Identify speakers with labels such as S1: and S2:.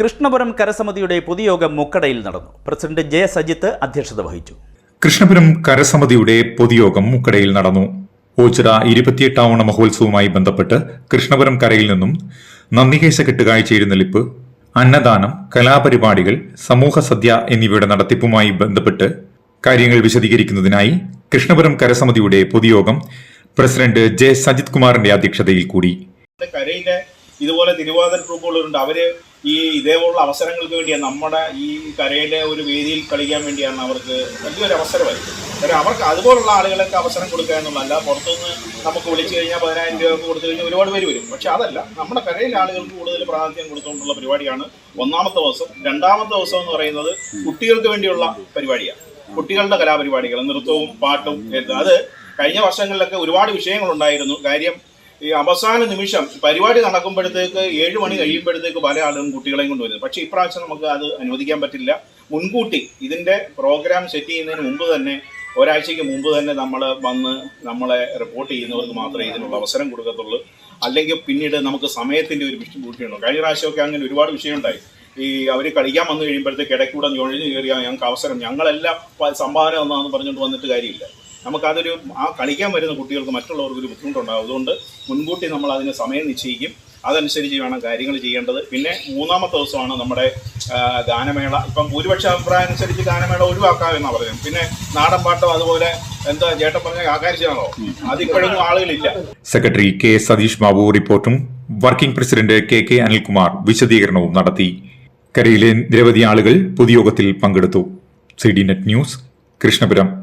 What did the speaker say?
S1: കൃഷ്ണപുരം കരസമിതിയുടെ പൊതുയോഗം മുക്കടയിൽ നടന്നു. President J Sajith അധ്യക്ഷത വഹിച്ചു.
S2: കൃഷ്ണപുരം കരസമിതിയുടെ പൊതുയോഗം മുക്കടയിൽ നടന്നു. ഓച്ചിറ ഇരുപത്തിയെട്ടാവണ മഹോത്സവവുമായി ബന്ധപ്പെട്ട് കൃഷ്ണപുരം കരയിൽ നിന്നും നന്ദികേശ കെട്ടുകാഴ്ച എഴുന്നള്ളിപ്പ് അന്നദാനം കലാപരിപാടികൾ സമൂഹ സദ്യ എന്നിവയുടെ നടത്തിപ്പുമായി ബന്ധപ്പെട്ട് കാര്യങ്ങൾ വിശദീകരിക്കുന്നതിനായി കൃഷ്ണപുരം കരസമിതിയുടെ പൊതുയോഗം പ്രസിഡന്റ് ജെ സജിത് കുമാറിന്റെ അധ്യക്ഷതയിൽ കൂടി.
S3: കരയിലെ ഇതുപോലെ തിരുവാതിര ട്രൂപ്പുകളുണ്ട് അവർ ഈ ഇതേപോലുള്ള അവസരങ്ങൾക്ക് വേണ്ടിയാണ് നമ്മുടെ ഈ കരയിലെ ഒരു വേദിയിൽ കളിക്കാൻ വേണ്ടിയാണ് അവർക്ക് വലിയൊരു അവസരമായി കാരണം അവർക്ക് അതുപോലുള്ള ആളുകളൊക്കെ അവസരം കൊടുക്കുക എന്നുള്ളതല്ല. പുറത്തുനിന്ന് നമുക്ക് വിളിച്ചു കഴിഞ്ഞാൽ പതിനായിരം രൂപ കൊടുത്തു കഴിഞ്ഞാൽ ഒരുപാട് പേര് വരും. പക്ഷേ അതല്ല നമ്മുടെ കരയിലെ ആളുകൾക്ക് കൂടുതൽ പ്രാധാന്യം കൊടുത്തുകൊണ്ടുള്ള പരിപാടിയാണ് ഒന്നാമത്തെ ദിവസം. രണ്ടാമത്തെ ദിവസം എന്ന് പറയുന്നത് കുട്ടികൾക്ക് വേണ്ടിയുള്ള പരിപാടിയാണ്. കുട്ടികളുടെ കലാപരിപാടികൾ നൃത്തവും പാട്ടും. അത് കഴിഞ്ഞ വർഷങ്ങളിലൊക്കെ ഒരുപാട് വിഷയങ്ങളുണ്ടായിരുന്നു. കാര്യം ഈ അവസാന നിമിഷം പരിപാടി നടക്കുമ്പോഴത്തേക്ക് ഏഴ് മണി കഴിയുമ്പോഴത്തേക്ക് പല ആളുകളും കുട്ടികളെയും കൊണ്ടുവരുന്നത്. പക്ഷേ ഇപ്രാവശ്യം നമുക്ക് അത് അനുവദിക്കാൻ പറ്റില്ല. മുൻകൂട്ടി ഇതിന്റെ പ്രോഗ്രാം സെറ്റ് ചെയ്യുന്നതിന് മുമ്പ് തന്നെ ഒരാഴ്ചയ്ക്ക് മുമ്പ് തന്നെ നമ്മൾ വന്ന് നമ്മളെ റിപ്പോർട്ട് ചെയ്യുന്നവർക്ക് മാത്രമേ ഇതിനുള്ള അവസരം കൊടുക്കത്തുള്ളൂ. അല്ലെങ്കിൽ പിന്നീട് നമുക്ക് സമയത്തിന്റെ ഒരു ബുദ്ധിമുട്ടുണ്ട്? കഴിഞ്ഞ പ്രാവശ്യമൊക്കെ അങ്ങനെ ഒരുപാട് വിഷയമുണ്ടായി. ഈ അവർ കളിക്കാൻ വന്നു കഴിയുമ്പോഴത്തേക്ക് ഇടയ്ക്കൂടെ ഞൊഴിഞ്ഞു കയറിയാൽ ഞങ്ങൾക്ക് അവസരം. ഞങ്ങളെല്ലാം സംഭാവന ഒന്നാന്ന് പറഞ്ഞുകൊണ്ട് വന്നിട്ട് കാര്യമില്ല. നമുക്കതൊരു ആ കളിക്കാൻ വരുന്ന കുട്ടികൾക്ക് മറ്റുള്ളവർക്ക് ഒരു ബുദ്ധിമുട്ടുണ്ടാകും അതുകൊണ്ട് മുൻകൂട്ടി നമ്മൾ അതിന് സമയം നിശ്ചയിക്കും. അതനുസരിച്ച് വേണം കാര്യങ്ങൾ ചെയ്യേണ്ടത്. പിന്നെ മൂന്നാമത്തെ ദിവസമാണ് നമ്മുടെ ഗാനമേള. ഇപ്പം ഭൂരിപക്ഷ അഭിപ്രായം അനുസരിച്ച് ഗാനമേള ഒഴിവാക്കാമെന്നാണ് പറയുന്നത്. പിന്നെ നാടൻ പാട്ടോ അതുപോലെ എന്താ ചേട്ടൻ പറഞ്ഞ ആകാരിച്ചാണോ? അതിപ്പോഴൊന്നും ആളുകളില്ല.
S2: സെക്രട്ടറി കെ സതീഷ് ബാബു റിപ്പോർട്ടും working president K K Anilkumar വിശദീകരണവും നടത്തി. കരയിലെ നിരവധി ആളുകൾ പൊതുയോഗത്തിൽ പങ്കെടുത്തു. C D net news Krishnapuram.